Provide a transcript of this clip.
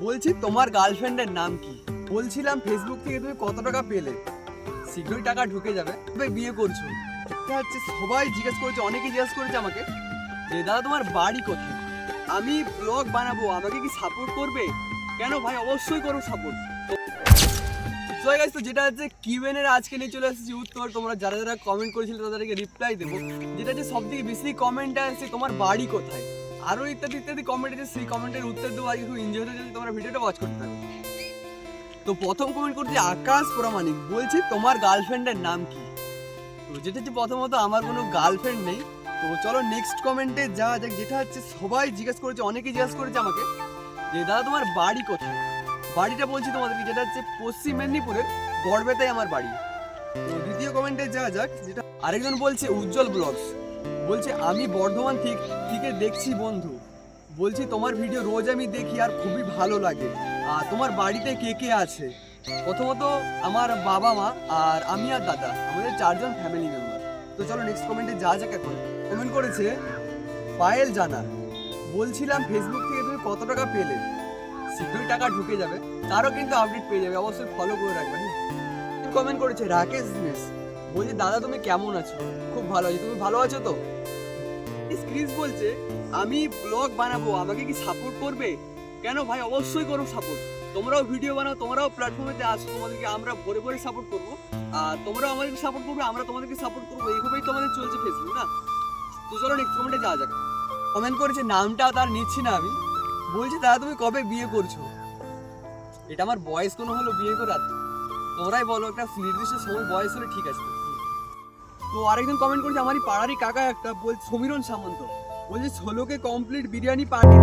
বলছি তোমার গার্লফ্রেন্ডের নাম কি? বলছিলাম ফেসবুক থেকে তুমি কত টাকা পেলে? শীঘ্রই টাকা ঢুকে যাবে। তবে বিয়ে করছ। হচ্ছে সবাই জিজ্ঞেস করেছে, অনেকেই জিজ্ঞেস করেছে আমাকে। যে, দাদা, তোমার বাড়ি কোথায়? আমি ব্লগ বানাবো, আমাকে কি সাপোর্ট করবে? কেন ভাই, অবশ্যই করো সাপোর্ট তো যেটা হচ্ছে কিউএনের আজকে নিয়ে চলে এসেছি উত্তর। তোমরা যারা যারা কমেন্ট করেছিলে, তাদেরকে রিপ্লাই দেবো। যেটা হচ্ছে সব থেকে বেশি কমেন্ট আসছে তোমার বাড়ি কোথায়? আরও ইত্যাদি ইত্যাদি কমেন্ট আছে সেই কমেন্টের উত্তর দেবো আজকে, খুব এনজয় হতে তোমরা ভিডিওটা ওয়াচ করতে থাকো। তো প্রথম কমেন্ট করছে আকাশ প্রামাণিক, বলছি, তোমার গার্লফ্রেন্ডের নাম কি? তো যেটা হচ্ছে প্রথমত আমার কোনো গার্লফ্রেন্ড নেই। তো চলো নেক্সট কমেন্টে যা যাক, যেটা হচ্ছে সবাই জিজ্ঞেস করেছে, অনেকেই জিজ্ঞেস করেছে আমাকে যে, দাদা, তোমার বাড়ি কোথায়? বাড়িটা বলছি তোমাদেরকে, যেটা হচ্ছে পশ্চিম মেদিনীপুরের গড়বেতাই আমার বাড়ি। তো দ্বিতীয় কমেন্টে যা যাক, যেটা আরেকজন বলছে, উজ্জ্বল ব্লগস। বলছে, আমি বর্ধমান থেকে থেকে দেখছি বন্ধু। বলছি, তোমার ভিডিও রোজ আমি দেখি আর খুবই ভালো লাগে। আর তোমার বাড়িতে কে কে আছে? প্রথমত আমার বাবা মা আর আমি আর দাদা, আমাদের চারজন ফ্যামিলি মেম্বার তো চলো নেক্সট কমেন্টে যা যাক এখন। কমেন্ট করেছে, পায়েল জানা, বলছিলাম ফেসবুক থেকে তুমি কত টাকা পেলে? শীঘ্রই টাকা ঢুকে যাবে, তারও কিন্তু আপডেট পেয়ে যাবে, অবশ্যই ফলো করে রাখবেন কমেন্ট করেছে, রাকেশ দিনেশ, বলছে, দাদা, তুমি কেমন আছো? খুব ভালো আছি, তুমি ভালো আছো তো? ক্রিস বলছে, আমি ব্লগ বানাবো, আমাকে কি সাপোর্ট করবে? কেন ভাই? অবশ্যই করো সাপোর্ট তোমরাও ভিডিও বানাও, তোমরাও আসো, তোমাদেরকে আমরা ভরে ভরে সাপোর্ট করব। আর তোমরাও আমাদেরকে সাপোর্ট করবে, আমরা তোমাদেরকে সাপোর্ট করব। এইভাবেই তোমাদের চলছে ফেসবুক না? তো চলো নেক্সট কমেন্টে যাওয়া যাক। কমেন্ট করেছে, নামটা তার নিচ্ছি না আমি। বলছি, দাদা, তুমি কবে বিয়ে করছ? এটা আমার বয়স কোনো হলো বিয়ে করার। তোমরাই বলো, একটা নির্দিষ্ট সময় বয়স হলে ঠিক আছে। তো আরেকজন কমেন্ট করেছে, আমারই পাড়ারই কাকা একটা। বলছে সমীরণ সামন্ত। বলছে, ষোলোকে কমপ্লিট বিরিয়ানি পার্টি